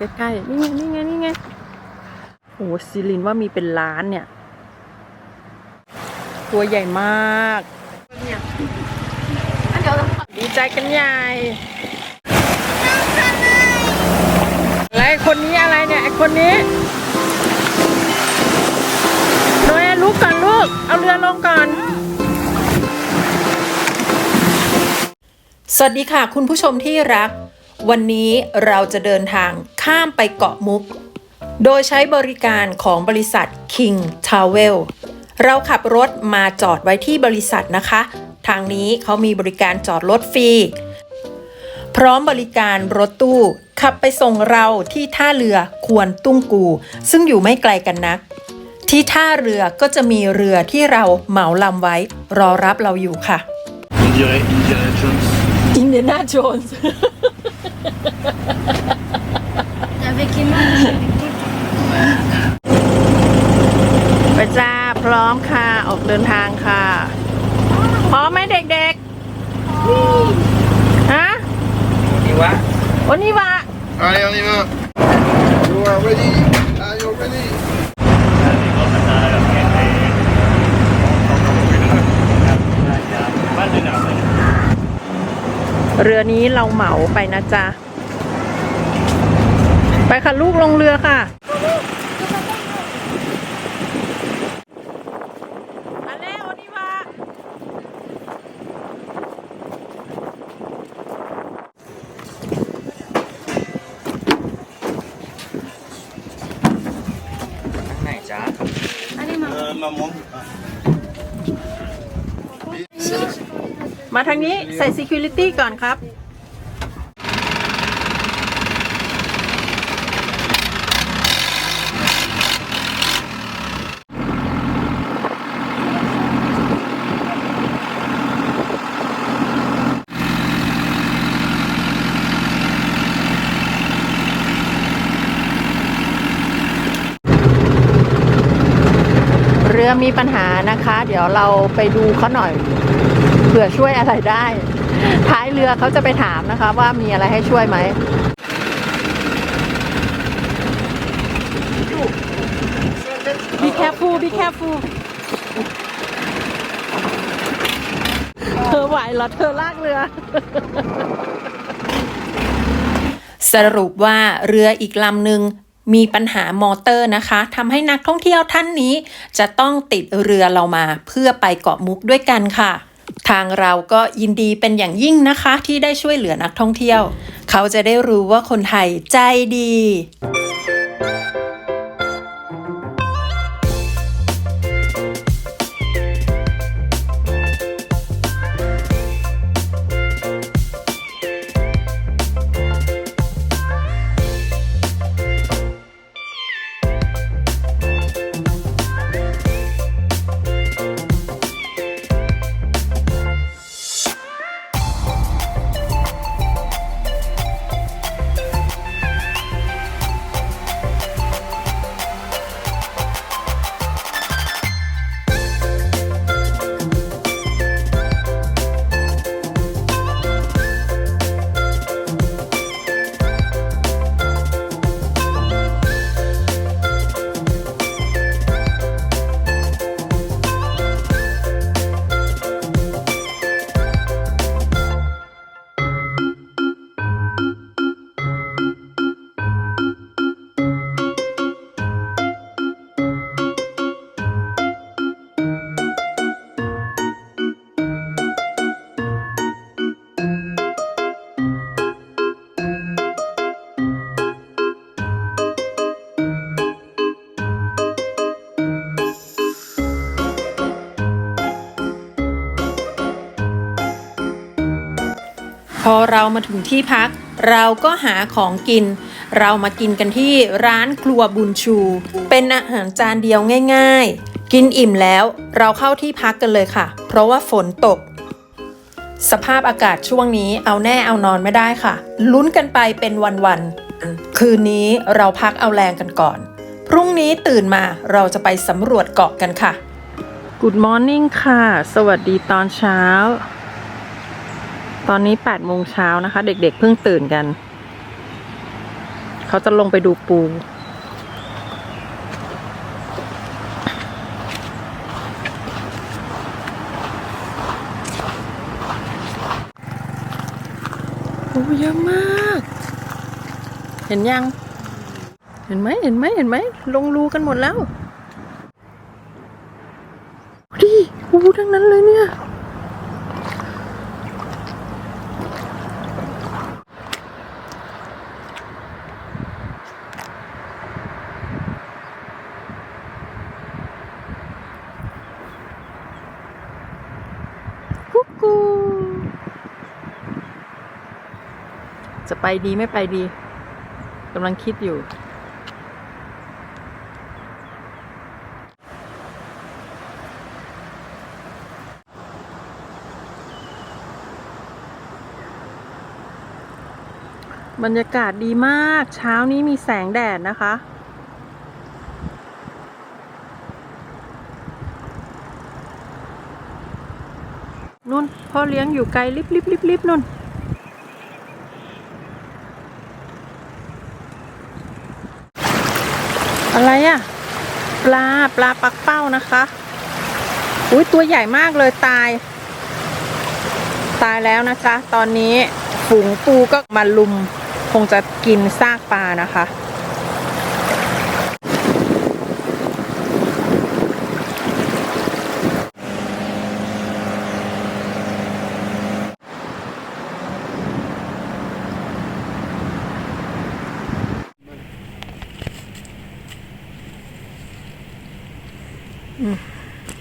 ใกล้ๆ นี่ไง นี่ไง นี่ไง โอ้ซิลินว่ามีเป็นล้านเนี่ย ตัวใหญ่มากดีใจกันใหญ่แล้วไอ้คนนี้อะไรเนี่ยคนนี้โนเอลุกก่อนลูก เอาเรือลงก่อนสวัสดีค่ะ คุณผู้ชมที่รัก วันนี้เราจะเดินทางข้ามไปเกาะมุก โดยใช้บริการของบริษัท King Travel เราขับรถมาจอดไว้ที่บริษัทนะคะ ทางนี้เขามีบริการจอดรถฟรี พร้อมบริการรถตู้ ขับไปส่งเราที่ท่าเรือควรตุ้งกู ซึ่งอยู่ไม่ไกลกันนัก ที่ท่าเรือก็จะมีเรือที่เราเหมาลำไว้ รอรับเราอยู่ค่ะ On dirait Indiana Jones. อินเดียนาโจนส์ Avec Emma, avec tout. ไปจ้าพร้อมค่ะ ออกเดินทางค่ะ พร้อมไหมเด็กๆ ฮะวันนี้วะวันนี้วะ Allez, on y va. You are ready? Are you ready? เรือนี้เราเหมาไปนะจ๊ะ ไปค่ะลูกลงเรือค่ะมาแล้ววันนี้วะ Allez, maman. Euh, maman. มาทางนี้ใส่ security ก่อนครับ เรือมีปัญหานะคะ เดี๋ยวเราไปดูเขาหน่อยเผื่อช่วยอะไรได้ ท้ายเรือเขาจะไปถามนะคะ ว่ามีอะไรให้ช่วยไหม Be careful be careful เธอไหวเหรอเธอลากเรือ สรุปว่าเรืออีกลำหนึ่ง มีปัญหามอเตอร์นะคะทำให้นักท่องเที่ยวท่านนี้ จะต้องติดเรือเรามาเพื่อไปเกาะมุกด้วยกันค่ะ ทางเราก็ยินดีเป็นอย่างยิ่งนะคะ ที่ได้ช่วยเหลือนักท่องเที่ยว เขาจะได้รู้ว่าคนไทยใจดี พอเรามาถึงที่พัก เราก็หาของกิน เรามากินกันที่ร้านครัวบุญชู เป็นอาหารจานเดียวง่าย ๆ กินอิ่มแล้วเราเข้าที่พักกันเลยค่ะ เพราะว่าฝนตก สภาพอากาศช่วงนี้เอาแน่เอานอนไม่ได้ค่ะ ลุ้นกันไปเป็นวันๆคืนนี้เราพักเอาแรงกันก่อน พรุ่งนี้ตื่นมาเราจะไปสำรวจเกาะกันค่ะ Good morning ค่ะ สวัสดีตอนเช้า ตอนนี้8โมงเช้านะคะ เด็กๆเพิ่งตื่นกัน เขาจะลงไปดูปู ปูเยอะมาก เห็นยัง เห็นไหมเห็นไหมเห็นไหม ลงรูกันหมดแล้วดิปูทั้งนั้นเลยเนี่ย ไปดีไม่ไปดีกำลังคิดอยู่ บรรยากาศดีมากเช้านี้มีแสงแดดนะคะนุ่นพ่อเลี้ยงอยู่ไกลลิบลิบลิบลิบนุ่น อะไรอะ่ะปลาปลาปักเป้านะคะ อุ้ยตัวใหญ่มากเลยตาย ตายแล้วนะจ๊ะ ตอนนี้ฝูงปูก็มาลุม คงจะกินซากปลานะคะ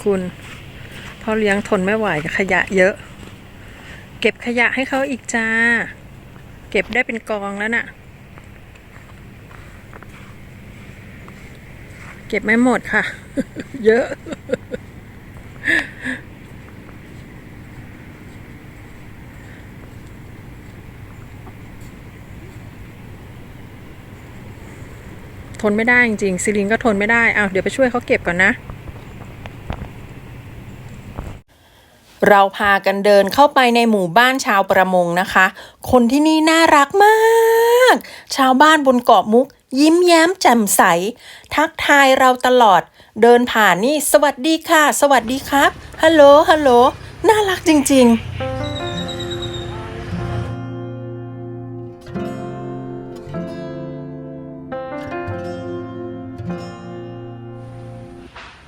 คุณพ่อเลี้ยงทนไม่ไหวกับขยะเยอะ เก็บขยะให้เขาอีกจ้า เก็บได้เป็นกองแล้วน่ะ เก็บไม่หมดค่ะ เยอะทนไม่ได้จริงๆซิลินก็ทนไม่ได้ เอาเดี๋ยวไปช่วยเขาเก็บก่อนนะ เราพากันเดินเข้าไปในหมู่บ้านชาวประมงนะคะ คนที่นี่น่ารักมาก ชาวบ้านบนเกาะมุก ยิ้มแย้มแจ่มใส ทักทายเราตลอด เดินผ่านนี่ สวัสดีค่ะ สวัสดีครับฮัลโหลฮัลโหลน่ารักจริง ๆ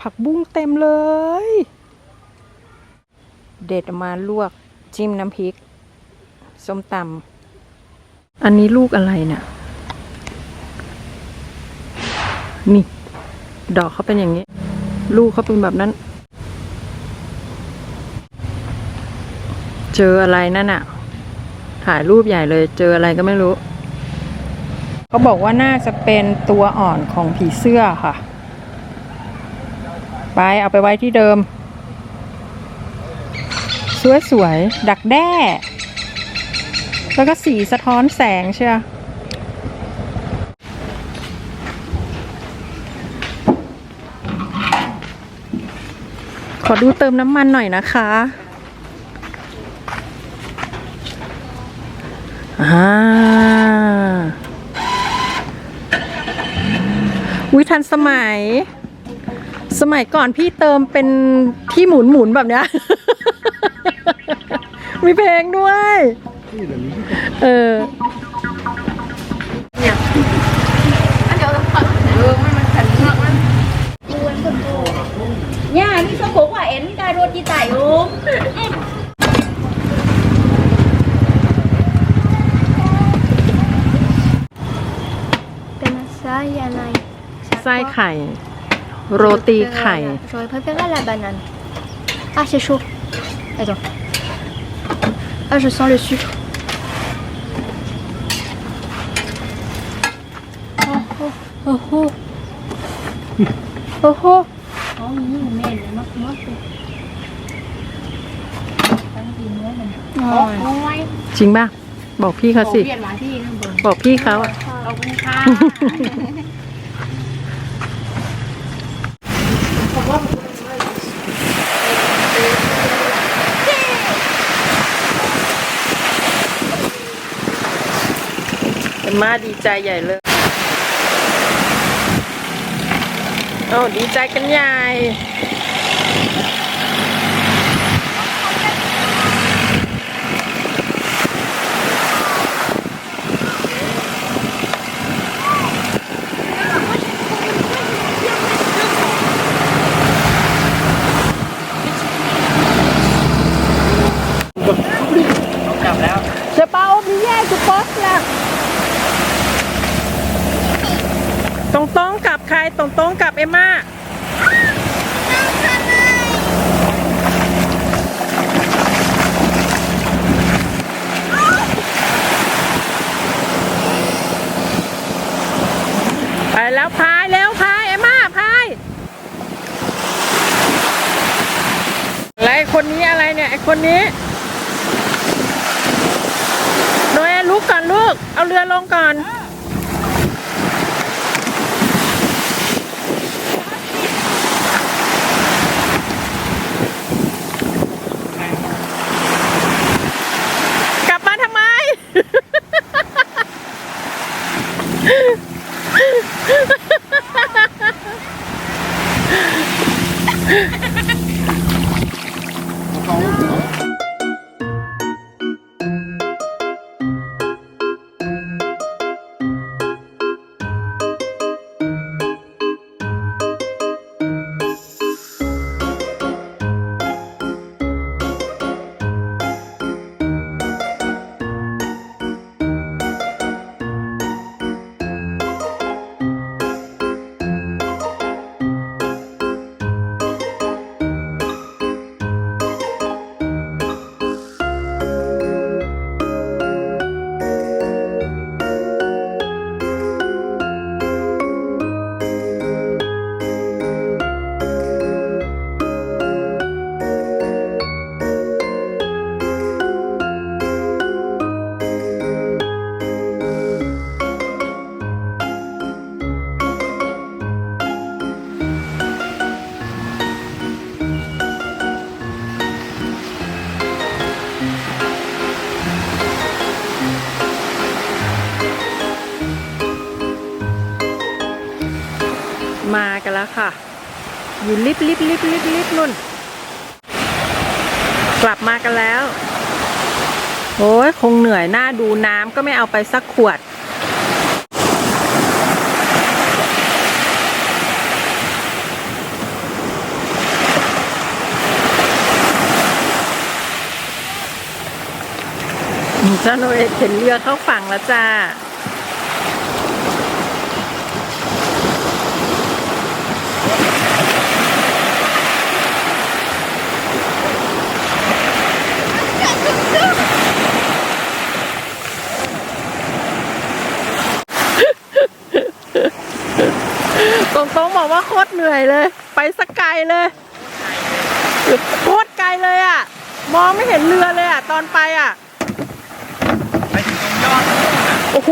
ผักบุ้งเต็มเลย เด็ดออกมาลวกจิ้มน้ำพริก ส้มตำอันนี้ลูกอะไรเนี่ยนี่ ดอกเขาเป็นอย่างนี้ ลูกเขาเป็นแบบนั้น เจออะไรนั่นอะถ่ายรูปใหญ่เลย เจออะไรก็ไม่รู้เขาบอกว่าน่าจะเป็นตัวอ่อนของผีเสื้อค่ะ ไปเอาไปไว้ที่เดิม สวยสวยๆดักแด้ แล้วก็สีสะท้อนแสงเชียวขอดูเติมน้ำมันหน่อยนะคะ อ่าวิทันสมัย สมัยก่อนพี่เติมเป็นที่หมุนหมุนแบบเนี้ย มีเพลงด้วย เออเนี่ยนี่ก็ผมว่าเอ็นได้รถดีใจลุงเป็นไส้อะไรไส้ไข่ โรตีไข่ โรยเพื่อพื่อนะไรแบบนนั้นอาเชชุไอ้จ๊อ mắc mất rồi Tăng gì nữa mình Ngon. Ôi จริงป่ะ บอกพี่เขา Cổ สิ Việt mà thì nó bừng บอกพี่เขาอะ Ông kha เป็น มาดีใจใหญ่เลยโอ้ดีใจกันใหญ่ คนนี้โดยลุกก่อนลูก เอาเรือลงก่อน อยู่ลิบลิบลิบลิบลิบนุ่น กลับมากันแล้ว โอ้ยคงเหนื่อยหน้าดูน้ำก็ไม่เอาไปสักขวด เจ้าโนเอเข็นเรือเข้าฝั่งแล้วจ้า ตรงตรงๆบอกว่าโคตรเหนื่อยเลย ไปสักไกลเลยโคตรไกลเลยอะ มองไม่เห็นเรือเลยอะ ตอนไปอะ ไปถึงตรงยอดโอ้โห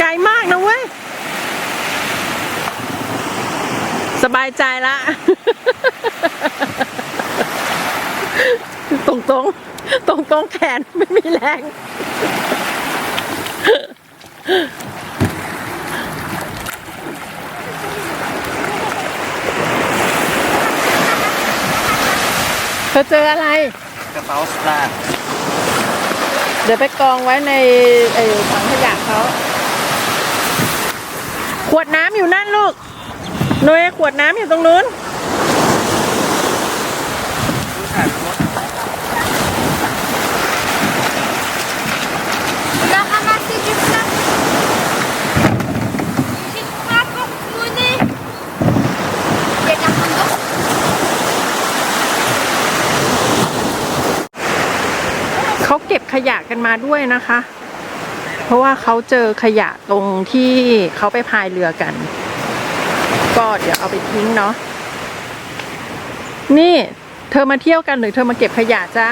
ไกลมากนะเว้ย สบายใจละ ตรงตรงตรงตรงๆแขนไม่มีแรง เธอเจออะไร กระเป๋าสตางค์เดี๋ยวไปกองไว้ในไอ้ถังขยะเขา ขวดน้ำอยู่นั่นลูกหน่วยขวดน้ำอยู่ตรงนู้น ขาเก็บขยะกันมาด้วยนะคะ เพราะว่าเขาเจอขยะตรงที่เขาไปพายเรือกัน ก็เดี๋ยวเอาไปทิ้งเนาะนี่เธอมาเที่ยวกันหรือเธอมาเก็บขยะจ้า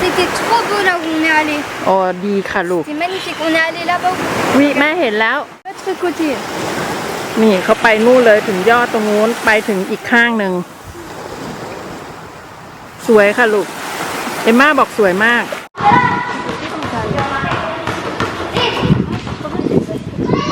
C'était trop beau là où on est allé. อ๋อดีค่ะลูก C'est magnifique. On est allé là-bas. วิแม่เห็นแล้ว De l'autre côté. นี่เขาไปนู่นเลยถึงยอดตรงนู้นไปถึงอีกข้างหนึ่ง สวยค่ะลูก เอมม่าบอกสวยมาก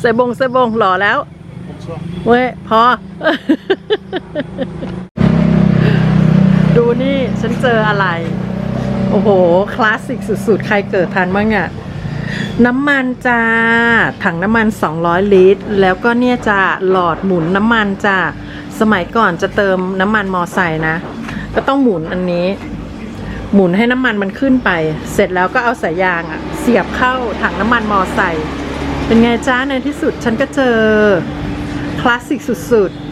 ใส่บงใส่บงหล่อแล้ว Bonsoir. เว้ยพอ ดูนี่ฉันเจออะไร โอ้โห คลาสสิกสุดๆ ใครเกิดทันบ้างอะน้ำมันจ้า ถังน้ำมัน 200 ลิตร แล้วก็เนี่ยจ้าหลอดหมุนน้ำมันจ้าสมัยก่อนจะเติมน้ำมันมอไซค์นะ ก็ต้องหมุนอันนี้ หมุนให้น้ำมันมันขึ้นไป เสร็จแล้วก็เอาสายยางอะเสียบเข้าถังน้ำมันมอไซค์ เป็นไงจ้าในที่สุดฉันก็เจอ คลาสสิกสุดๆ